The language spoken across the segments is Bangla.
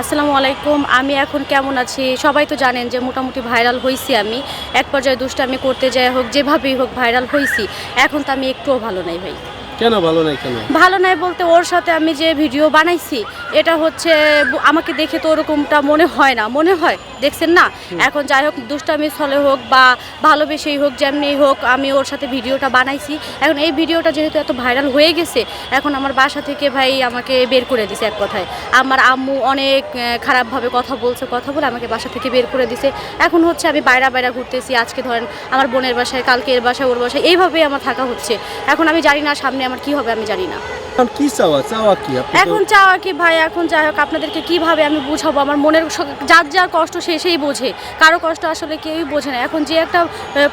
আসসালামু আলাইকুম। আমি এখন কেমন আছি? সবাই তো জানেন যে মোটামুটি ভাইরাল হয়েছি আমি। এক পর্যায়ে দুষ্টামি করতে যাই হোক, যেভাবেই হোক ভাইরাল হয়েছি এখন তো আমি একটুও ভালো নাই ভাই। কেন ভালো নাই কেন? ভালো নাই বলতে ওর সাথে আমি যে ভিডিও বানাইছি এটা হচ্ছে আমাকে দেখে তো ওরকমটা মনে হয় না মনে হয় দেখছেন না? এখন যাই হোক দুষ্টামি স্থলে হোক বা ভালোবেসেই হোক যেমনি হোক আমি ওর সাথে ভিডিওটা বানাইছি। এখন এই ভিডিওটা যেহেতু এত ভাইরাল হয়ে গেছে এখন আমার বাসা থেকে ভাই আমাকে বের করে দিছে এক কথায়। আমার আম্মু অনেক খারাপভাবে কথা বলছে কথা বলে আমাকে বাসা থেকে বের করে দিছে। এখন হচ্ছে আমি বাইরে বাইরে ঘুরতেছি আজকে ধরেন আমার বোনের বাসায় কালকে এর বাসায় ওর বাসায় এইভাবেই আমার থাকা হচ্ছে। এখন আমি জানি না সামনে আমার কি হবে আমি জানি না। কি চাওয়া? চাওয়া কি? এখন চাওয়া কি ভাই? এখন যাই হোক, আপনাদেরকে কীভাবে আমি বুঝাবো? আমার মনের যার যার কষ্ট সে সেই বোঝে। কারও কষ্ট আসলে কেউই বোঝে না। এখন যে একটা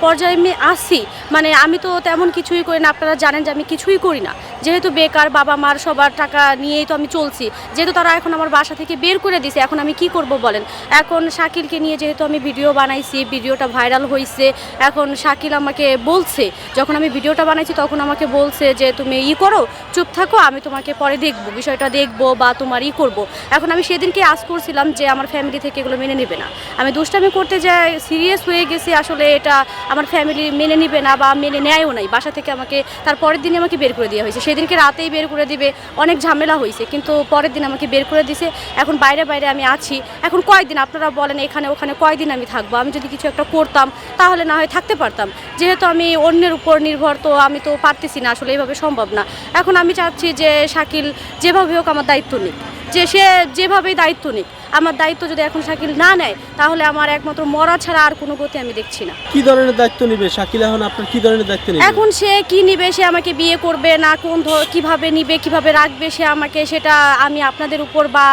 পর্যায়ে আমি আসি মানে আমি তো তেমন কিছুই করি না। আপনারা জানেন যে আমি কিছুই করি না। যেহেতু বেকার, বাবা মার সবার টাকা নিয়েই তো আমি চলছি। যেহেতু তারা এখন আমার বাসা থেকে বের করে দিছে, এখন আমি কি করব বলেন? এখন শাকিলকে নিয়ে যেহেতু আমি ভিডিও বানাইছি, ভিডিওটা ভাইরাল হয়েছে এখন শাকিল আমাকে বলছে, যখন আমি ভিডিওটা বানাইছি তখন আমাকে বলছে যে, তুমি ই করো, চুপ থাকো। আমি তোমাকে পরে দেখব, বিষয়টা দেখব বা তোমার ই করব। এখন আমি সেদিনকে আজ করছিলাম যে আমার ফ্যামিলি থেকে এগুলো মেনে নেবে না। আমি দুষ্টামি করতে যাই সিরিয়াস হয়ে গেছি আসলে এটা আমার ফ্যামিলি মেনে নেবে না বা মেনে নেয়ও নাই। বাসা থেকে আমাকে তার পরের দিনে আমাকে বের করে দেওয়া হয়েছে। সেদিনকে রাতেই বের করে দিবে, অনেক ঝামেলা হয়েছে, কিন্তু পরের দিন আমাকে বের করে দিছে। এখন বাইরে বাইরে আমি আছি। এখন কয়দিন আপনারা বলেন এখানে ওখানে কয়দিন আমি থাকব? আমি যদি কিছু একটা করতাম, তাহলে না হয় থাকতে পারতাম। যেহেতু আমি অন্যের উপর নির্ভর, তো আমি তো পারতেছি না, আসলে এইভাবে সম্ভব না। এখন আমি চাচ্ছি যে শাকিল যেভাবে হোক আমার দায়িত্ব নিক। যে সে যেভাবেই দায়িত্ব নিক আমার দায়িত্ব যদি এখন শাকিল না নেয় তাহলে আমার একমাত্র মরা ছাড়া আর কোনো গতি আমি দেখছি না। কি ধরনের দায়িত্ব নিবে? শাকিল এখন আপনার কি ধরনের দায়িত্ব নিবে? এখন সে কি নিবে সে আমাকে বিয়ে করবে না কোন কীভাবে নিবে কীভাবে রাখবে সে আমাকে সেটা আমি আপনাদের উপর বা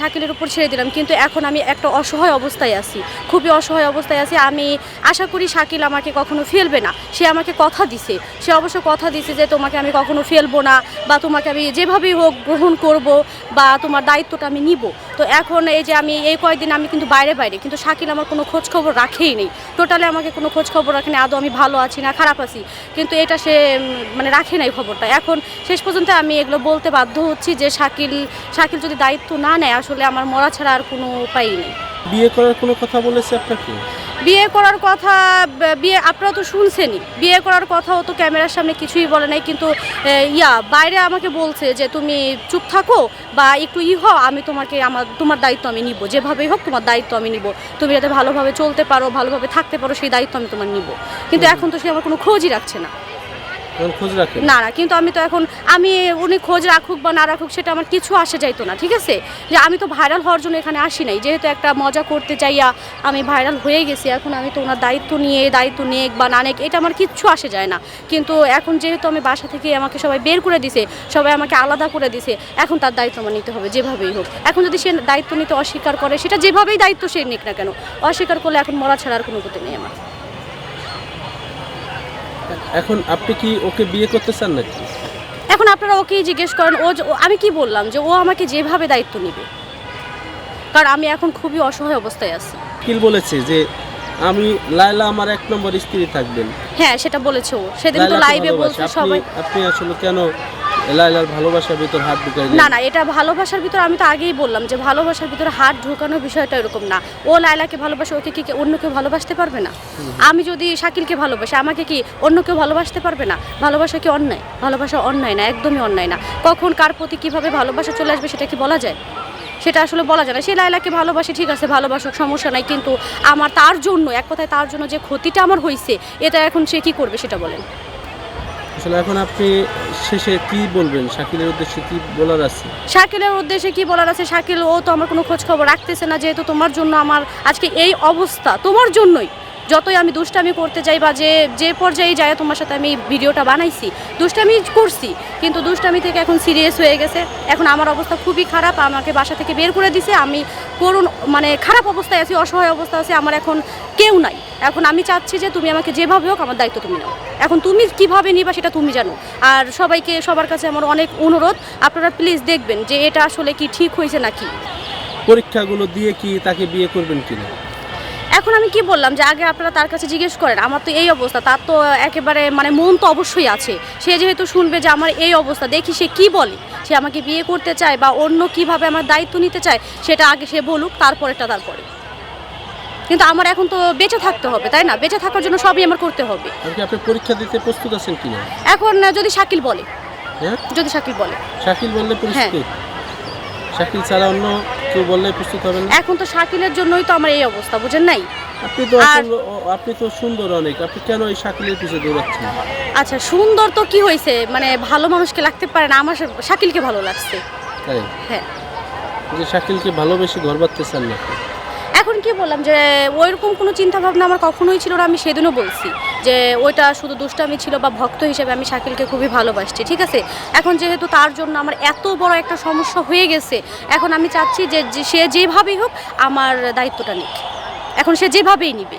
শাকিলের উপর ছেড়ে দিলাম। কিন্তু এখন আমি একটা অসহায় অবস্থায় আছি খুবই অসহায় অবস্থায় আছি। আমি আশা করি শাকিল আমাকে কখনো ফেলবে না। সে আমাকে কথা দিছে। সে অবশ্য কথা দিছে যে তোমাকে আমি কখনো ফেলব না বা তোমাকে আমি যেভাবেই হোক গ্রহণ করব বা তোমার দায়িত্বটা আমি নিব। তো এখন এই যে আমি এই কয়েকদিন আমি কিন্তু বাইরে বাইরে, কিন্তু শাকিল আমার কোনো খোঁজ খবর রাখেই নেই। টোটালি আমাকে কোনো খোঁজ খবর রাখেনি আদৌ আমি ভালো আছি না, খারাপ আছি। কিন্তু এটা সে মানে রাখে নাই খবরটা। এখন শেষ পর্যন্ত আমি এগুলো বলতে বাধ্য হচ্ছি যে শাকিল শাকিল যদি দায়িত্ব না নেয়, আসলে আমার মরা ছাড়া আর কোনো উপায়ই নেই। বিয়ে করার কোনো কথা বলেছে আপনাকে? বিয়ে করার কথা বিয়ে আপনারা তো শুনছেনই। বিয়ে করার কথাও তো ক্যামেরার সামনে কিছুই বলে নাই কিন্তু ইয়া বাইরে আমাকে বলছে যে তুমি চুপ থাকো বা একটু ই হও আমি তোমাকে আমার তোমার দায়িত্ব আমি নিব। যেভাবেই হোক তোমার দায়িত্ব আমি নিব। তুমি যাতে ভালোভাবে চলতে পারো ভালোভাবে থাকতে পারো সেই দায়িত্ব আমি তোমার নিব। কিন্তু এখন তো সে আমার কোনো খোঁজই রাখছে না। না না, কিন্তু আমি তো এখন, আমি, উনি খোঁজ রাখুক বা না রাখুক, সেটা আমার কিছু আসে যাইতো না, ঠিক আছে? যে আমি তো ভাইরাল হওয়ার জন্য এখানে আসি নাই, যেহেতু একটা মজা করতে চাইয়া আমি ভাইরাল হয়ে গেছি, এখন আমি তো ওনার দায়িত্ব নিয়ে, দায়িত্ব নেক বা না নেক, এটা আমার কিচ্ছু আসে যায় না। কিন্তু এখন যেহেতু আমি বাসা থেকে আমাকে সবাই বের করে দিছে, সবাই আমাকে আলাদা করে দিছে, এখন তার দায়িত্ব আমার নিতে হবে, যেভাবেই হোক। এখন যদি সে দায়িত্ব নিতে অস্বীকার করে, সেটা যেভাবেই দায়িত্ব সে নিক না কেন, অস্বীকার করলে এখন মরা ছাড়া আর কোনো গতি নেই আমার। এখন আপনি কি ওকে বিয়ে করতে চান নাকি? এখন আপনারা ওকেই জিজ্ঞেস করেন ও আমি কি বললাম যে ও আমাকে যেভাবে দায়িত্ব নেবে? কারণ আমি এখন খুবই অসহায় অবস্থায় আছি। কি বলেছে যে আমি লায়লা আমার এক নম্বর স্ত্রী থাকবেন। হ্যাঁ সেটা বলেছে ও। সেদিন তো লাইভে। বলছে সবাই। আপনি আসলে কেন না না, এটা ভালোবাসার ভিতরে আমি তো আগেই বললাম যে ভালোবাসার ভিতরে হাত ঢোকানোর বিষয়টা এরকম না। ও লাইলাকে ভালোবাসে, ওকে কি অন্য কেউ ভালোবাসতে পারবে না? আমি যদি শাকিলকে ভালোবাসি, আমাকে কি অন্য কেউ ভালোবাসতে পারবে না? ভালোবাসা কি অন্যায়? ভালোবাসা অন্যায় না, একদমই অন্যায় না। কখন কার প্রতি কীভাবে ভালোবাসা চলে আসবে সেটা কি বলা যায়? সেটা আসলে বলা যায় না। সে লাইলাকে ভালোবাসে, ঠিক আছে, ভালোবাসুক, সমস্যা নাই, কিন্তু আমার তার জন্য, এক কথায় তার জন্য যে ক্ষতিটা আমার হয়েছে এটা এখন সে কি করবে সেটা বলেন। আসলে এখন আপনি শেষে কি বলবেন? শাকিলের উদ্দেশ্যে কি বলার আছে? শাকিলের উদ্দেশ্যে কি বলার আছে? শাকিল, ও তো আমার কোনো খোঁজ খবর রাখতেছে না, যেহেতু তোমার জন্য আমার আজকে এই অবস্থা, তোমার জন্যই। যতই আমি দুষ্টামি করতে যাই বা যে যে পর্যায়ে যায় তোমার সাথে আমি ভিডিওটা বানাইছি, দুষ্টামি করছি, কিন্তু দুষ্টামি থেকে এখন সিরিয়াস হয়ে গেছে। এখন আমার অবস্থা খুবই খারাপ, আমাকে বাসা থেকে বের করে দিছে। আমি করুন মানে খারাপ অবস্থায় আছি, অসহায় অবস্থা আছে, আমার এখন কেউ নাই। এখন আমি চাচ্ছি যে তুমি আমাকে যেভাবে হোক আমার দায়িত্ব তুমি নাও। এখন তুমি কীভাবে নিবা সেটা তুমি জানো। আর সবাইকে, সবার কাছে আমার অনেক অনুরোধ। আপনারা প্লিজ দেখবেন যে এটা আসলে কি ঠিক হয়েছে নাকি। পরীক্ষাগুলো দিয়ে কি তাকে বিয়ে করবেন কিনা? এখন আমি কি বললাম যে আগে আপনারা তার কাছে জিজ্ঞেস করেন আমার তো এই অবস্থা তার তো একেবারে মানে মন তো অবশ্যই আছে। সে যেহেতু শুনবে যে আমার এই অবস্থা দেখি সে কি বলে। সে আমাকে বিয়ে করতে চায় বা অন্য কীভাবে আমার দায়িত্ব নিতে চায় সেটা আগে সে বলুক তারপরেটা তারপরে কিন্তু আমার এখন তো বেঁচে থাকতে হবে তাই না? বেঁচে থাকার জন্য সবই আমার করতে হবে। আপনি পরীক্ষা দিতে প্রস্তুত আছেন কিনা? এখন আহ, যদি শাকিল বলে হ্যাঁ? যদি শাকিল বলে। শাকিল বললে প্রস্তুত হ্যাঁ। শাকিল ছাড়া অন্য কেউ বললে প্রস্তুত হবেন? না এখন তো শাকিলের জন্যই তো আমার এই অবস্থা বুঝেন নাই? আপনি তো আপনি তো সুন্দর অনেক আপনি কেন এই শাকিলের পিছিয়ে দৌড়াচ্ছেন? আচ্ছা সুন্দর তো কি হয়েছে? মানে ভালো মানুষকে লাগতে পারে না আমার শাকিলকে ভালো লাগছে। তাই? হ্যাঁ। যে শাকিলকে ভালোবেসে ঘর বাঁধতে চান না এখন কি বললাম যে ওইরকম কোনো চিন্তা ভাবনা আমার কখনোই ছিল না আমি সেদিনও বলছি। যে ওইটা শুধু দুষ্টামি ছিল বা ভক্ত হিসেবে আমি শাকিলকে খুবই ভালোবাসছি, ঠিক আছে? এখন যেহেতু তার জন্য আমার এত বড় একটা সমস্যা হয়ে গেছে, এখন আমি চাচ্ছি যে সে যেভাবেই হোক আমার দায়িত্বটা নিক। এখন সে যেভাবেই নিবে।